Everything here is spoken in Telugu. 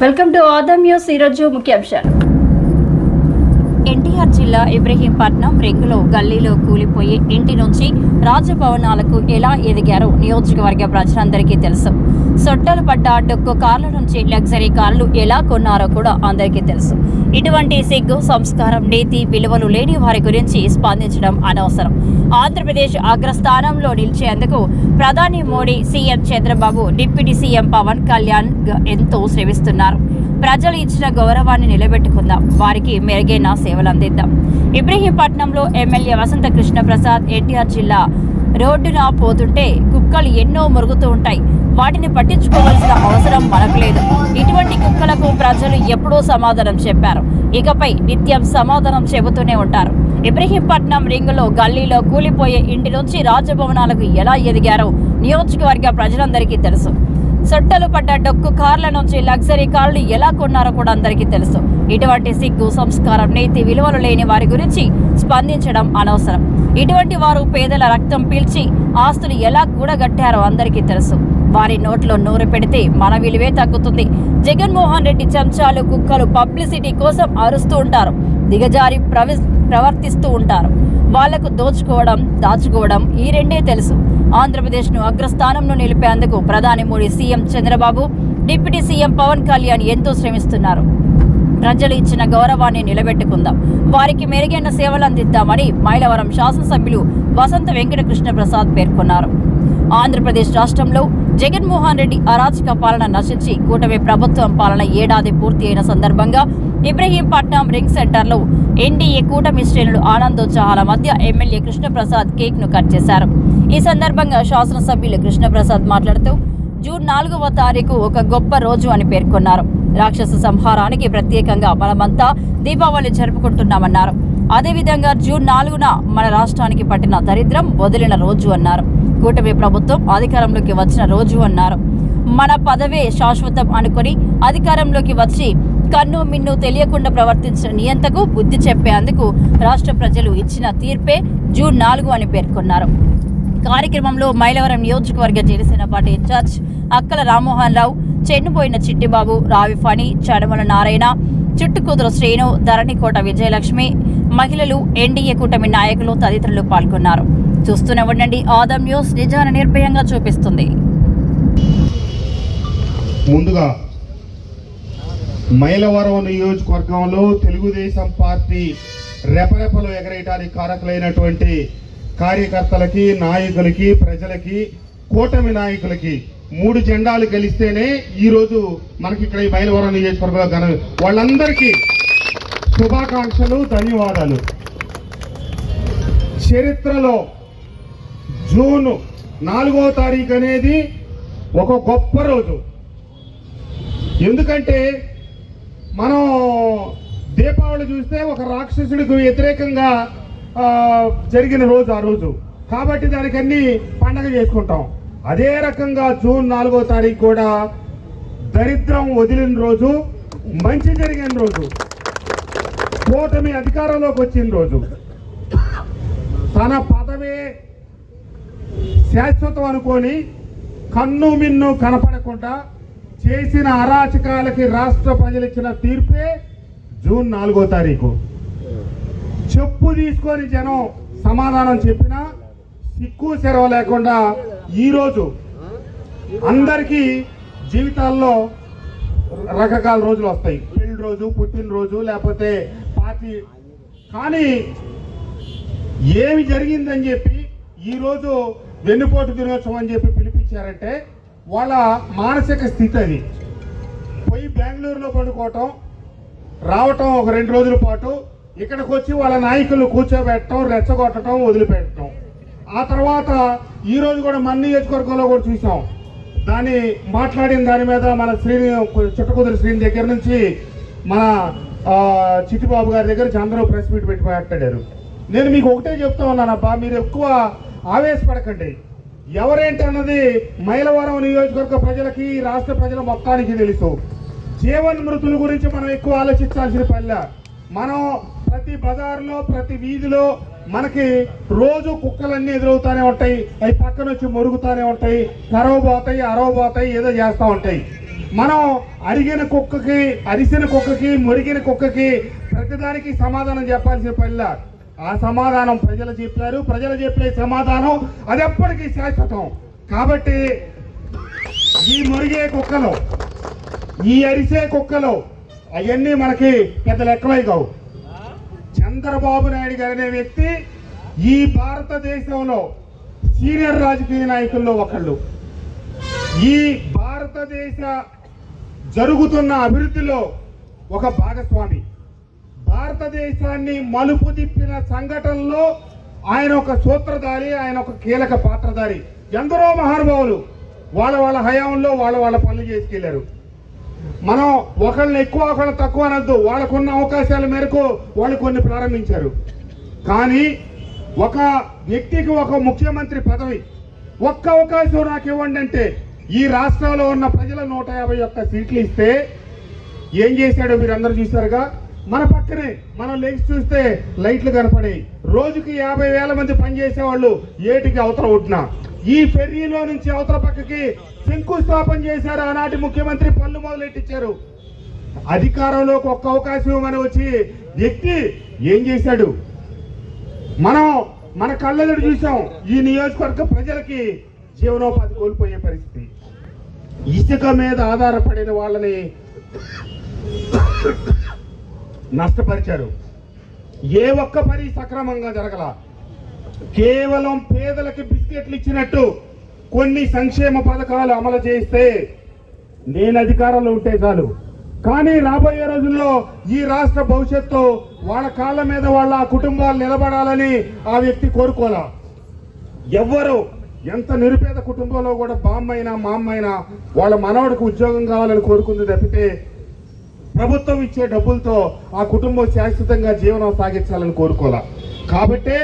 వెల్కమ్ టు ఆదమ్ న్యూస్ ఈరోజు ముఖ్యాంశాలు ఎన్టీఆర్ జిల్లా ఇబ్రహీంపట్నం రింగులో గల్లీలో కూలిపోయి ఇంటి నుంచి రాజభవనాలకు ఎలా ఎదిగారో నియోజకవర్గ ప్రజలందరికీ తెలుసు. సొట్టలు పడ్డ డొక్కు కార్ల నుంచి లగ్జరీ కార్లు ఎలా కొన్నారో కూడా అందరికీ తెలుసు. ఇటువంటి సిగ్గు సంస్కారం నీతి విలువలు లేని వారి గురించి స్పందించడం అనవసరం. ఆంధ్రప్రదేశ్ అగ్రస్థానంలో నిలిచేందుకు ప్రధాని Modi CM Chandrababu deputy CM Pawan Kalyan ఎంతో శ్రమిస్తున్నారు. ప్రజలు ఇచ్చిన గౌరవాన్ని నిలబెట్టుకుందాం. వారికి మెరుగైన సేవలు అందిద్దాం. ఇబ్రహీంపట్నంలో ఎమ్మెల్యే వసంత కృష్ణ ప్రసాద్ ఎన్టీఆర్ జిల్లా రోడ్డున పోతుంటే కుక్కలు ఎన్నో మురుగుతూ ఉంటాయి. వాటిని పట్టించుకోవాల్సిన అవసరం మనకు లేదు. ఇటువంటి కుక్కలకు ప్రజలు ఎప్పుడూ సమాధానం చెప్పారు. ఇకపై నిత్యం సమాధానం చెబుతూనే ఉంటారు. ఇబ్రహీంపట్నం రింగులో గల్లీలో కూలిపోయే ఇంటి నుంచి రాజభవనాలకు ఎలా ఎదిగారో నియోజకవర్గ ప్రజలందరికీ తెలుసు. సొట్టలు పడ్డ డొక్కు కార్ల నుంచి లగ్జరీ కార్లు ఎలా కొన్నారో కూడా అందరికీ తెలుసు. ఇటువంటి సిగ్గు సంస్కారం నీతి విలువలు లేని వారి గురించి స్పందించడం అనవసరం. ఇటువంటి వారు పేదల రక్తం పీల్చి ఆస్తులు ఎలా కూడగట్టారో అందరికీ తెలుసు. వారి నోట్లో నోరు పెడితే మన విలువే తగ్గుతుంది. జగన్మోహన్ రెడ్డి చెంచాలు కుక్కలు పబ్లిసిటీ కోసం అరుస్తూ ఉంటారు. దిగజారి ప్రవి ప్రవర్తిస్తూ ఉంటారు. వాళ్ళకు దోచుకోవడం దాచుకోవడం ఈ రెండే తెలుసు. ఆంధ్రప్రదేశ్ను అగ్రస్థానంలో నిలిపేందుకు ప్రధాని Modi CM Chandrababu deputy CM Pawan Kalyan ఎంతో శ్రమిస్తున్నారు. ప్రజలు ఇచ్చిన గౌరవాన్ని నిలబెట్టుకుందాం. వారికి మెరుగైన సేవలు అందిద్దామని మైలవరం శాసనసభ్యులు వసంత వెంకటకృష్ణ ప్రసాద్ పేర్కొన్నారు. ఆంధ్రప్రదేశ్ రాష్ట్రంలో జగన్మోహన్ రెడ్డి అరాచక పాలన నశించి కూటమి ప్రభుత్వం పాలన ఏడాది పూర్తి అయిన సందర్భంగా ఇబ్రహీంపట్నం రింగ్ సెంటర్లో ఎన్డీఏ కూటమి శ్రేణులు ఆనందోత్సాహాల మధ్య ఎమ్మెల్యే కృష్ణప్రసాద్ కేక్ను కట్ చేశారు. ఈ సందర్భంగా శాసనసభ్యులు కృష్ణప్రసాద్ మాట్లాడుతూ జూన్ నాలుగవ తారీఖు ఒక గొప్ప రోజు అని పేర్కొన్నారు. రాక్షస సంహారానికి ప్రత్యేకంగా మనమంతా దీపావళి జరుపుకుంటున్నామన్నారు. అదేవిధంగా జూన్ నాలుగున మన రాష్ట్రానికి పట్టిన దరిద్రం వదిలిన రోజు అన్నారు. కూటమి ప్రభుత్వం అధికారంలోకి వచ్చిన రోజు అన్నారు. మన పదవే శాశ్వతం అనుకొని అధికారంలోకి వచ్చి కన్ను మిన్ను తెలియకుండా ప్రవర్తించిన నియంతకు బుద్ధి చెప్పేందుకు రాష్ట్ర ప్రజలు ఇచ్చిన తీర్పే జూన్ నాలుగు అని పేర్కొన్నారు. కార్యక్రమంలో మైలవరం నియోజకవర్గ జనసేన పార్టీ ఇన్ఛార్జ్ అక్కల రామ్మోహన్ రావు చెన్నుపోయిన చిట్టిబాబు రావి ఫణి చడమల నారాయణ చుట్టుకుదురు శ్రీను ధరణికోట విజయలక్ష్మి మహిళలు ఎన్డీఏ కూటమి నాయకులు తదితరులు పాల్గొన్నారు. చూస్తూనే ఉండండి ఆదం న్యూస్ నిజాన్ని నిర్భయంగా చూపిస్తుంది. ముందుగా మైలవరం నియోజకవర్గంలో తెలుగుదేశం పార్టీ రెపరెపలు ఎగరేయడానికి కారకులైనటువంటి కార్యకర్తలకి నాయకులకి ప్రజలకి కూటమి నాయకులకి మూడు జెండాలు గెలిస్తేనే ఈరోజు మనకి ఇక్కడ ఈ మైలవరం నియోజకవర్గంలో ఘన వాళ్ళందరికీ శుభాకాంక్షలు ధన్యవాదాలు. చరిత్రలో జూన్ నాలుగో తారీఖు అనేది ఒక గొప్ప రోజు. ఎందుకంటే మనం దీపావళి చూస్తే ఒక రాక్షసుడికి వ్యతిరేకంగా జరిగిన రోజు ఆ రోజు. కాబట్టి దానికన్నీ పండగ చేసుకుంటాం. అదే రకంగా జూన్ నాలుగో తారీఖు కూడా దరిద్రం వదిలిన రోజు మంచి జరిగిన రోజు. కూటమి అధికారంలోకి వచ్చిన రోజు. తన శాశ్వతం అనుకొని కన్ను మిన్ను కనపడకుండా చేసిన అరాచకాలకి రాష్ట్ర ప్రజలు ఇచ్చిన తీర్పే జూన్ నాలుగో తారీఖు. చెప్పు తీసుకొని జనం సమాధానం చెప్పినా సిక్కు సెరవ లేకుండా ఈరోజు అందరికీ జీవితాల్లో రకరకాల రోజులు వస్తాయి. పెళ్ళి రోజు పుట్టినరోజు లేకపోతే పార్టీ. కానీ ఏమి జరిగిందని చెప్పి ఈరోజు వెన్నుపోటు దినోత్సవం అని చెప్పి పిలిపించారంటే వాళ్ళ మానసిక స్థితి అది. పోయి బెంగళూరులో పండుకోవటం రావటం ఒక రెండు రోజుల పాటు ఇక్కడికి వచ్చి వాళ్ళ నాయకులు కూర్చోబెట్టడం రెచ్చగొట్టడం వదిలిపెట్టడం. ఆ తర్వాత ఈ రోజు కూడా మన నియోజకవర్గంలో కూడా చూసాం. దాన్ని మాట్లాడిన దాని మీద మన శ్రీని చుట్టకుదురు శ్రీని దగ్గర నుంచి మన చిట్టిబాబు గారి దగ్గర నుంచి అందరూ ప్రెస్ మీట్ పెట్టి మాట్లాడారు. నేను మీకు ఒకటే చెప్తా ఉన్నానబ్బా మీరు ఎక్కువ ఆవేశపడకండి. ఎవరేంటి అన్నది మైలవరం నియోజకవర్గ ప్రజలకి రాష్ట్ర ప్రజల మొత్తానికి తెలుసు. జీవన్ మృతుల గురించి మనం ఎక్కువ ఆలోచించాల్సిన పల్లె మనం ప్రతి బజార్లో ప్రతి వీధిలో మనకి రోజు కుక్కలన్నీ ఎదురవుతానే ఉంటాయి అవి పక్కన వచ్చి మొరుగుతానే ఉంటాయి కరవబోతాయి అరవబోతాయి ఏదో చేస్తూ ఉంటాయి. మనం అరిగిన కుక్కకి అరిసిన కుక్కకి మురిగిన కుక్కకి ప్రతిదానికి సమాధానం చెప్పాల్సిన పల్లె ఆ సమాధానం ప్రజలు చెప్పారు. ప్రజలు చెప్పే సమాధానం అది ఎప్పటికీ శాశ్వతం. కాబట్టి ఈ మురిగే కుక్కలు ఈ అరిసే కుక్కలు అవన్నీ మనకి పెద్ద లెక్కలై కావు. చంద్రబాబు నాయుడు గారు అనే వ్యక్తి ఈ భారతదేశంలో సీనియర్ రాజకీయ నాయకుల్లో ఒకళ్ళు. ఈ భారతదేశ జరుగుతున్న అభివృద్ధిలో ఒక భాగస్వామి. భారతదేశాన్ని మలుపు తిప్పిన సంఘటనలో ఆయన ఒక సూత్రధారి ఆయన ఒక కీలక పాత్రధారి. ఎందరో మహానుభావులు వాళ్ళ వాళ్ళ హయాంలో వాళ్ళ వాళ్ళ పనులు చేసుకెళ్ళారు. మనం ఒకళ్ళని ఎక్కువ ఒకళ్ళు తక్కువ అనద్దు. వాళ్ళకున్న అవకాశాల మేరకు వాళ్ళు కొన్ని ప్రారంభించారు. కానీ ఒక వ్యక్తికి ఒక ముఖ్యమంత్రి పదవి ఒక్క అవకాశం నాకు ఇవ్వండి అంటే ఈ రాష్ట్రంలో ఉన్న ప్రజల నూట యాభై ఒక్క సీట్లు ఇస్తే ఏం చేశాడో మీరు చూశారుగా? మన పక్కనే మనం లేచి చూస్తే లైట్లు కనపడి రోజుకి యాభై వేల మంది పనిచేసేవాళ్ళు ఏటికి అవతల ఉంటున్నా ఈ ఫెర్రీలో నుంచి అవతల పక్కకి శంకుస్థాపన చేశారు ఆనాటి ముఖ్యమంత్రి పనులు మొదలెట్టించారు. అధికారంలోకి ఒక్క అవకాశం ఇవ్వమని వచ్చి వ్యక్తి ఏం చేశాడు? మనం మన కళ్ళెదుడు చూసాం ఈ నియోజకవర్గ ప్రజలకి జీవనోపాధి కోల్పోయే పరిస్థితి. ఇసుక మీద ఆధారపడిన వాళ్ళని నష్టపరిచారు. ఏ ఒక్క పని సక్రమంగా జరగల. కేవలం పేదలకి బిస్కెట్లు ఇచ్చినట్టు కొన్ని సంక్షేమ పథకాలు అమలు చేస్తే నేను అధికారంలో ఉంటే చాలు. కానీ రాబోయే రోజుల్లో ఈ రాష్ట్ర భవిష్యత్తు వాళ్ళ కాళ్ళ మీద వాళ్ళ కుటుంబాలు నిలబడాలని ఆ వ్యక్తి కోరుకోలా ఎవ్వరు ఎంత నిరుపేద కుటుంబంలో కూడా బామ్మైనా మా అమ్మైనా వాళ్ళ మనవడికి ఉద్యోగం కావాలని కోరుకుంది తప్పితే ప్రభుత్వం ఇచ్చే డబ్బులతో ఆ కుటుంబం శాశ్వతంగా జీవనం సాగించాలని కోరుకోవాలా? కాబట్టే